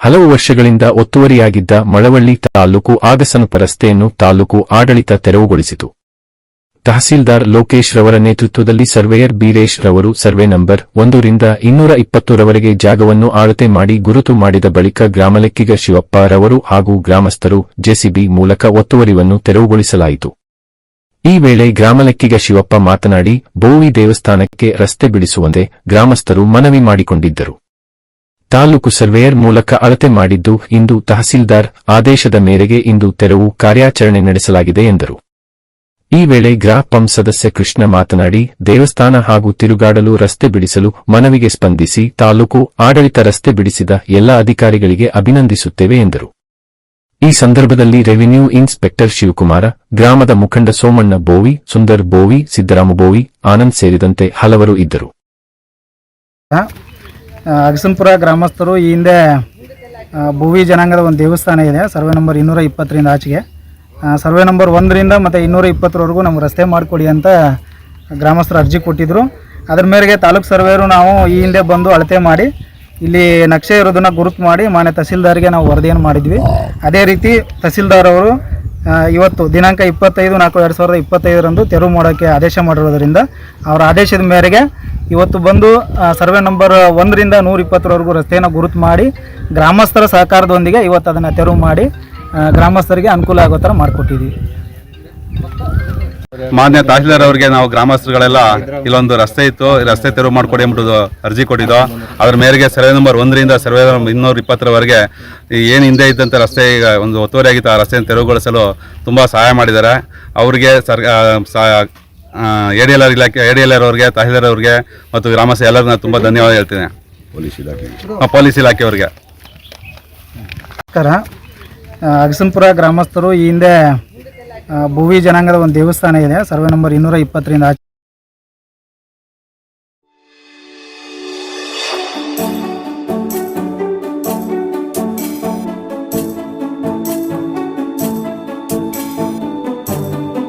ಹಲವು ವರ್ಷಗಳಿಂದ ಒತ್ತುವರಿಯಾಗಿದ್ದ ಮಳವಳ್ಳಿ ತಾಲೂಕು ಆಗಸನಪ ರಸ್ತೆಯನ್ನು ತಾಲೂಕು ಆಡಳಿತ ತೆರವುಗೊಳಿಸಿತು. ತಹಸೀಲ್ದಾರ್ ಲೋಕೇಶ್ ರವರ ನೇತೃತ್ವದಲ್ಲಿ ಸರ್ವೇಯರ್ ಬೀರೇಶ್ ರವರು ಸರ್ವೆ ನಂಬರ್ ಒಂದರಿಂದ ಇನ್ನೂರ ಇಪ್ಪತ್ತರವರೆಗೆ ಜಾಗವನ್ನು ಆಳತೆ ಮಾಡಿ ಗುರುತು ಮಾಡಿದ ಬಳಿಕ ಗ್ರಾಮಲೆಕ್ಕಿಗ ಶಿವಪ್ಪ ರವರು ಹಾಗೂ ಗ್ರಾಮಸ್ಥರು ಜೆಸಿಬಿ ಮೂಲಕ ಒತ್ತುವರಿವನ್ನು ತೆರವುಗೊಳಿಸಲಾಯಿತು. ಈ ವೇಳೆ ಗ್ರಾಮಲೆಕ್ಕಿಗ ಶಿವಪ್ಪ ಮಾತನಾಡಿ, ಬೋವಿ ದೇವಸ್ಥಾನಕ್ಕೆ ರಸ್ತೆ ಬಿಡಿಸುವಂತೆ ಗ್ರಾಮಸ್ಥರು ಮನವಿ ಮಾಡಿಕೊಂಡಿದ್ದರು. ತಾಲೂಕು ಸರ್ವೇಯರ್ ಮೂಲಕ ಅಳತೆ ಮಾಡಿದ್ದು ಇಂದು ತಹಸೀಲ್ದಾರ್ ಆದೇಶದ ಮೇರೆಗೆ ಇಂದು ತೆರವು ಕಾರ್ಯಾಚರಣೆ ನಡೆಸಲಾಗಿದೆ ಎಂದರು. ಈ ವೇಳೆ ಗ್ರಾಪಂ ಸದಸ್ಯ ಕೃಷ್ಣ ಮಾತನಾಡಿ, ದೇವಸ್ಥಾನ ಹಾಗೂ ತಿರುಗಾಡಲು ರಸ್ತೆ ಬಿಡಿಸಲು ಮನವಿಗೆ ಸ್ಪಂದಿಸಿ ತಾಲೂಕು ಆಡಳಿತ ರಸ್ತೆ ಬಿಡಿಸಿದ ಎಲ್ಲ ಅಧಿಕಾರಿಗಳಿಗೆ ಅಭಿನಂದಿಸುತ್ತೇವೆ ಎಂದರು. ಈ ಸಂದರ್ಭದಲ್ಲಿ ರೆವಿನ್ಯೂ ಇನ್ಸ್ಪೆಕ್ಟರ್ ಶಿವಕುಮಾರ, ಗ್ರಾಮದ ಮುಖಂಡ ಸೋಮಣ್ಣ ಬೋವಿ, ಸುಂದರ್ ಬೋವಿ, ಸಿದ್ದರಾಮ ಬೋವಿ, ಆನಂದ್ ಸೇರಿದಂತೆ ಹಲವರು ಇದ್ದರು. ಅಗಸನ್ಪುರ ಗ್ರಾಮಸ್ಥರು ಈ ಹಿಂದೆ ಭುವಿ ಜನಾಂಗದ ಒಂದು ದೇವಸ್ಥಾನ ಇದೆ. ಸರ್ವೆ ನಂಬರ್ ಇನ್ನೂರ ಇಪ್ಪತ್ತರಿಂದ ಆಚೆಗೆ. ಸರ್ವೆ ನಂಬರ್ ಒಂದರಿಂದ ಮತ್ತು ಇನ್ನೂರ ಇಪ್ಪತ್ತರವರೆಗೂ ನಮ್ಗೆ ರಸ್ತೆ ಮಾಡಿಕೊಡಿ ಅಂತ ಗ್ರಾಮಸ್ಥರು ಅರ್ಜಿ ಕೊಟ್ಟಿದ್ದರು ಅದ್ರ ಮೇರೆಗೆ ತಾಲೂಕು ಸರ್ವೇರು ನಾವು ಈ ಹಿಂದೆ ಬಂದು ಅಳತೆ ಮಾಡಿ, ಇಲ್ಲಿ ನಕ್ಷೆ ಇರೋದನ್ನು ಗುರುತು ಮಾಡಿ ಮಾನ್ಯ ತಹಸೀಲ್ದಾರ್ಗೆ ನಾವು ವರದಿಯನ್ನು ಮಾಡಿದ್ವಿ. ಅದೇ ರೀತಿ ತಹಸೀಲ್ದಾರ್ ಅವರು ಇವತ್ತು ದಿನಾಂಕ ಇಪ್ಪತ್ತೈದು, ನಾಲ್ಕು ಎರಡು ಸಾವಿರದ ಇಪ್ಪತ್ತೈದರಂದು ತೆರವು ಮಾಡೋಕ್ಕೆ ಆದೇಶ ಮಾಡಿರೋದರಿಂದ ಅವರ ಆದೇಶದ ಮೇರೆಗೆ ಇವತ್ತು ಬಂದು ಸರ್ವೆ ನಂಬರ್ ಒಂದರಿಂದ ನೂರ ಇಪ್ಪತ್ತರವರೆಗೂ ರಸ್ತೆಯನ್ನು ಗುರುತು ಮಾಡಿ, ಗ್ರಾಮಸ್ಥರ ಸಹಕಾರದೊಂದಿಗೆ ಇವತ್ತು ಅದನ್ನು ತೆರವು ಮಾಡಿ ಗ್ರಾಮಸ್ಥರಿಗೆ ಅನುಕೂಲ ಆಗೋ ಥರ ಮಾಡಿಕೊಟ್ಟಿದ್ದೀವಿ. ಮಾನ್ಯ ತಹಶೀಲ್ದಾರ್ ಅವರಿಗೆ ನಾವು ಗ್ರಾಮಸ್ಥರುಗಳೆಲ್ಲ ಇಲ್ಲೊಂದು ರಸ್ತೆ ಇತ್ತು. ರಸ್ತೆ ತೆರವು ಮಾಡಿಕೊಡಿ ಅಂದ್ಬಿಟ್ಟು ಅರ್ಜಿ ಕೊಟ್ಟಿದ್ದು. ಅದ್ರ ಮೇರೆಗೆ ಸರ್ವೆ ನಂಬರ್ ಒಂದರಿಂದ ಸರ್ವೆ ನಂಬರ್ ಇನ್ನೂರ ಇಪ್ಪತ್ತರವರೆಗೆ ಏನು ಹಿಂದೆ ಇದ್ದಂಥ ರಸ್ತೆ ಈಗ ಒಂದು ಒತ್ತುವರಿ ಆಗಿತ್ತು ಆ ರಸ್ತೆಯನ್ನು ತೆರವುಗೊಳಿಸಲು ತುಂಬ ಸಹಾಯ ಮಾಡಿದ್ದಾರೆ. ಅವರಿಗೆ sir A D L R ಇಲಾಖೆ ಎ ಡಿ ಎಲ್ ಆರ್ ಅವ್ರಿಗೆ ತಹಶೀಲ್ದಾರ್ ಅವ್ರಿಗೆ ಮತ್ತು ಗ್ರಾಮಸ್ಥ ಎಲ್ಲರನ್ನ ತುಂಬ ಧನ್ಯವಾದ ಹೇಳ್ತೀನಿ. ಆ, ಪೊಲೀಸ್ ಇಲಾಖೆಯವರಿಗೆ ನಮಸ್ಕಾರ. ಅಗಸನ್ಪುರ ಗ್ರಾಮಸ್ಥರು ಈ ಹಿಂದೆ ಭುವಿ ಜನಾಂಗದ ಒಂದು ದೇವಸ್ಥಾನ ಇದೆ. ಸರ್ವೆ ನಂಬರ್ ಇನ್ನೂರ ಇಪ್ಪತ್ತರಿಂದ